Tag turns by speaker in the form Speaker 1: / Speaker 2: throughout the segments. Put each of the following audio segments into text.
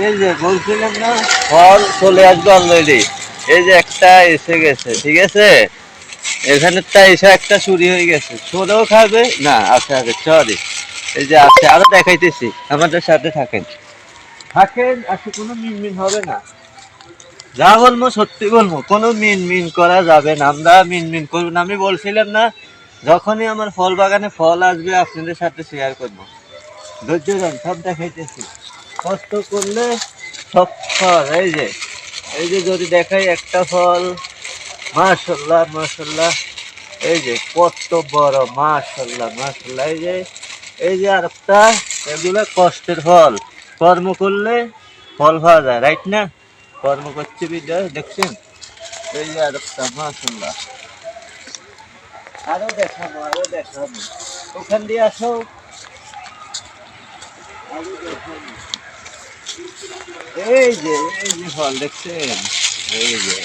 Speaker 1: এই যে বলছিলাম না? ফল চলে আসবে অলরেডি এই যে একটা এসে গেছে ঠিক আছে? এখানে তা এসে একটা চুরি হয়ে গেছে। ছোটও খাবে? না আচ্ছা আচ্ছা সরি এই যে আছে আরও দেখাইতেছি আমাদের সাথে থাকেন। থাকেন আজকে কোনো মিন মিন হবে না। যা বলব সত্যি বলব কোনো মিন মিন করা যাবে না। আমরা মিন মিন করব না। আমি বলছিলাম না যখনই আমার ফল বাগানে ফল আসবে আপনাদের সাথে শেয়ার করব। ধৈর্য সব দেখাইতেছি। কষ্ট করলে সব ফল, এই যে এই যে যদি দেখাই একটা ফল মাশাল্লাহ মাশাল্লাহ এই যে, কত বড় মাশাল্লাহ মাশাল্লাহ এই যে এই যে আর একটা এগুলো কষ্টের ফল। কর্ম করলে ফল পাওয়া যায় রাইট না? কর্ম করছে বিদ্যায় দেখছেন? এই যে আর একটা মাশাল্লাহ আরও দেখাবো আরও দেখাবো। ওখান দিয়ে আসো। আরও দেখাবো। এই যে এই যে ফল দেখছেন? এই যে।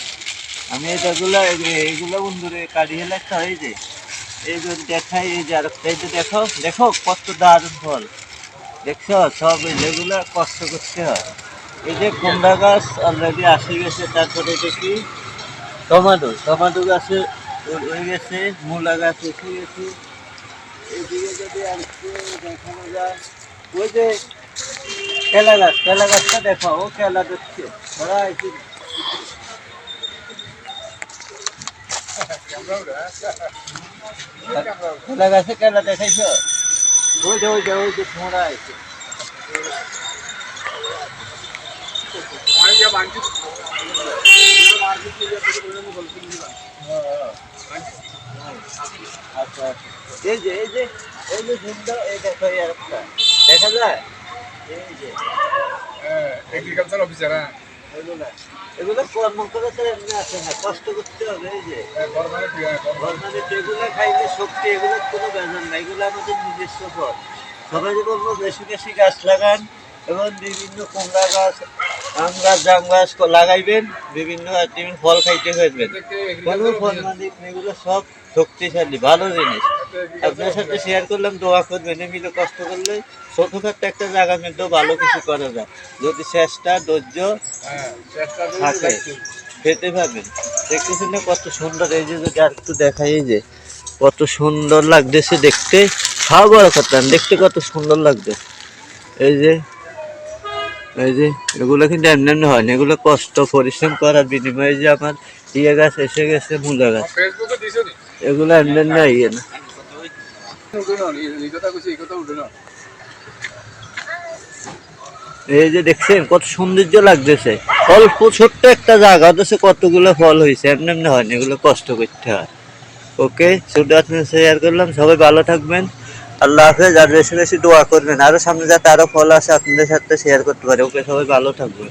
Speaker 1: আমি এটাগুলো এইগুলো বন্ধুরে কাটিয়ে একটা এই যে। এই যে দেখাই, এই যে আরেকটা এই যে দেখো দেখো, কত দারুণ ফল দেখছ? সব যেগুলো কষ্ট করতে হয়। এই যে কুমড়া গাছ অলরেডি আসে গেছে, তারপরে কি? টমাটো। টমাটো গাছে হয়ে গেছে, মূলা গাছ এসে গেছে। এইদিকে যদি আর দেখানো যায়, ওই যে কেলা গাছ কেলা গাছটা দেখো ও কেলা দিচ্ছে ধরা আছে কেলা গাছে কেলা দেখাইছ ওই যে ওই যে ওই যে মোড়া আছে আচ্ছা আচ্ছা। এই যে এই যে এই যে ঝুমটা এই দেখো যায়
Speaker 2: এগ্রিকালচার অফিসার হ্যাঁ
Speaker 1: এগুলো এগুলো কর্ম করে তো এমনি আসে না কষ্ট করতে হবে এই যে।
Speaker 2: গরমানে
Speaker 1: গরমানে এগুলো খাইলে শক্তি এগুলো কোনো বেজার নাই এগুলো আমাদের নিজস্ব ফল সবাই যে বলব বেশি বেশি গাছ লাগান এবং বিভিন্ন কুমড়া গাছ আম গাছ জাম গাছ লাগাইবেন বিভিন্ন ফল খাইতে থাকবেন কোনো ফল মানে এগুলো সব শক্তিশালী ভালো জিনিস। আপনার সাথে শেয়ার করলাম দোয়া করবেন মিলে কষ্ট করলে ছোটখাটো একটা জায়গা মধ্যেও ভালো কিছু করা যায়। যদি চেষ্টা ধৈর্য
Speaker 2: হ্যাঁ চেষ্টা
Speaker 1: থাকে খেতে পারবেন। দেখতেছেন না কত সুন্দর এই যে যদি আর একটু দেখাই এই যে কত সুন্দর লাগতেছে দেখতে। খাওয়া বড় না, দেখতে কত সুন্দর লাগবে এই যে এই যে এগুলো কিন্তু এমনি এমনি হয় না এগুলো কষ্ট পরিশ্রম করার বিনিময়ে যে আমার ইয়ে গাছ এসে গেছে মূলা গাছ। এগুলো এমনি এমনি ইয়ে না।
Speaker 2: এই
Speaker 1: যে দেখছেন, কত সৌন্দর্য লাগতেছে। অল্প ছোট্ট একটা জায়গা, অথচ কতগুলো ফল হয়েছে, এমনি এমনি হয়নি এগুলো কষ্ট করতে হয়। ওকে শুধু আপনার শেয়ার করলাম, সবাই ভালো থাকবেন। আল্লাহ হাফেজ, আর বেশি বেশি দোয়া করবেন। আরও সামনে যাতে আরও ফল আসে, আপনাদের সাথে শেয়ার করতে পারে। ওকে সবাই ভালো থাকবেন।